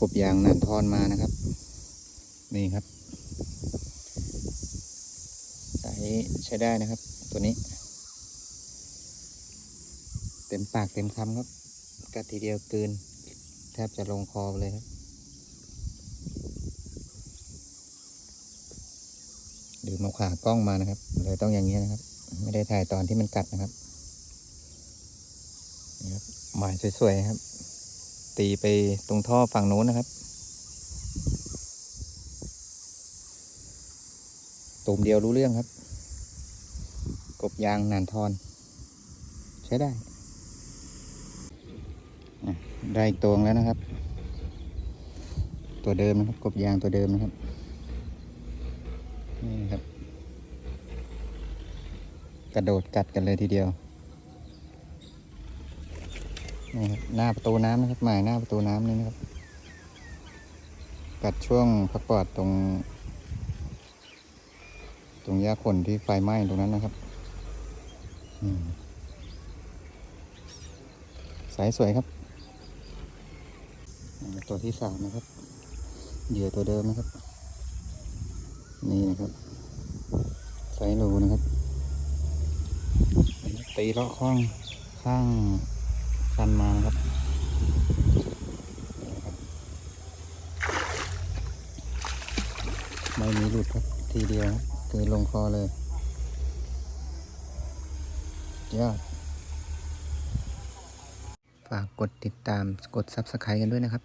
กบยางนันทอนมานะครับ นี่ครับไซส์ใช้ได้นะครับ ตัวนี้ เต็มปากเต็มคำครับ กัดทีเดียวกลืน แทบจะลงคอเลยครับดืมาขากล้องมานะครับเลยต้องอย่างนี้นะครับ ไม่ได้ถ่ายตอนที่มันกัดนะครับนี่ครับหมายสวยๆครับ ตีไปตรงท่อฝั่งโน้นนะครับตูมเดียวรู้เรื่องครับ กบยางนานทอน ใช้ได้ ได้อีกตัวแล้วนะครับ ตัวเดิมนะครับ กบยางตัวเดิมนะครับ นี่นะครับ กระโดดกัดกันเลยทีเดียว นี่ครับหน้าประตูน้ำนะครับหมายหน้าประตูน้ำนี่นะครับ กัดช่วงพักปอดตรง ตรงหญ้าขนที่ไฟไหม้ตรงนั้นนะครับสายสวยครับ ตัวที่สามนะครับ เหยื่อตัวเดิมนะครับ นี่นะครับไซส์รูนะครับตีเลาะข้างข้าง คันมานะครับ ไม่มีหลุดครับทีเดียวครับคือลงคอเลยยอดฝากกดติดตามกด Subscribe กันด้วยนะครับ